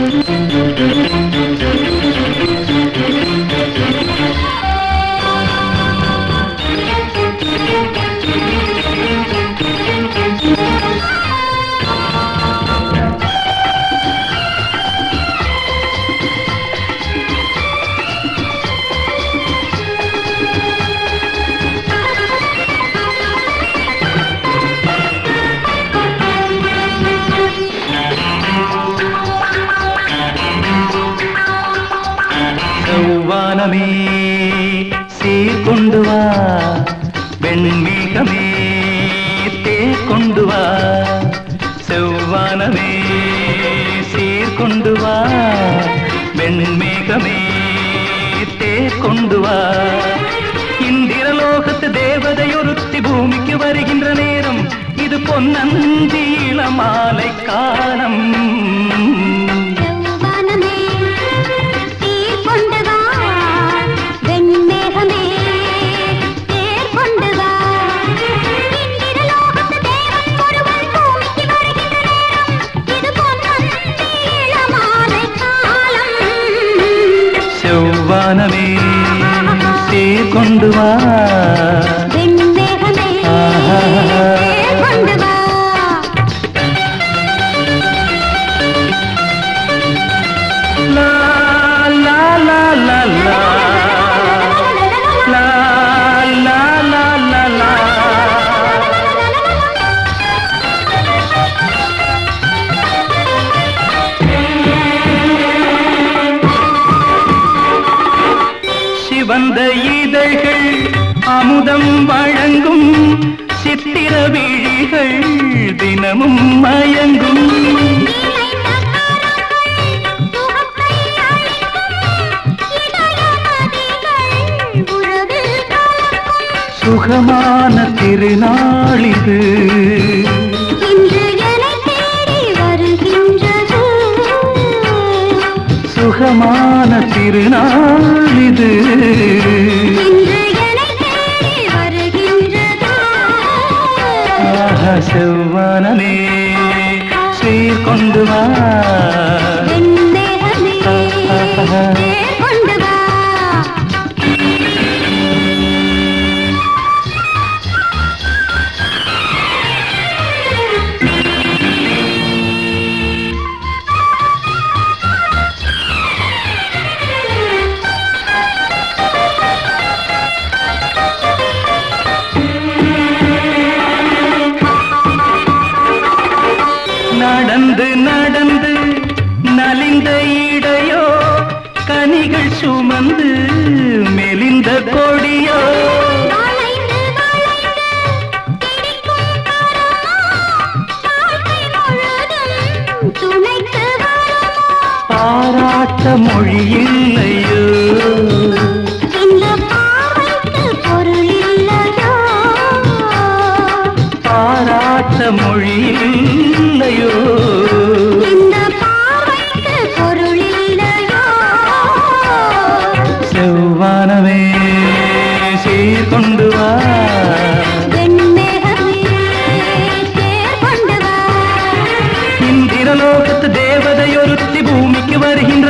Mm-hmm. செவ்வானமே சீர்கொண்டு வா. வெண்மேகமே. தேர்கொண்டு வா. செவ்வானமே. சீர்கொண்டு வா. வெண்மேகமே. தேர்கொண்டு வா. இந்திரலோகத்து தேவதையொருத்தி பூமிக்கு வருகின்ற நேரம் இது பொன்னந்தி இளமாலை காலம் வானமே சீர் கொண்டு வா. அமுதம் வழங்கும் சித்திர விழிகள் தினமும் மயங்கும். சுகமான திருநாளிது சுகமான திருநாளிது ಮನಲೇ நடந்து நடந்து நலிந்த இடையோ கனிகள் சுமந்து மெலிந்த கொடியோ. பாராட்ட மொழி இல்லை. ലോകത്ത് ദേവതയൊരുത്തി ഭൂമിക്ക് വരുകിன்ற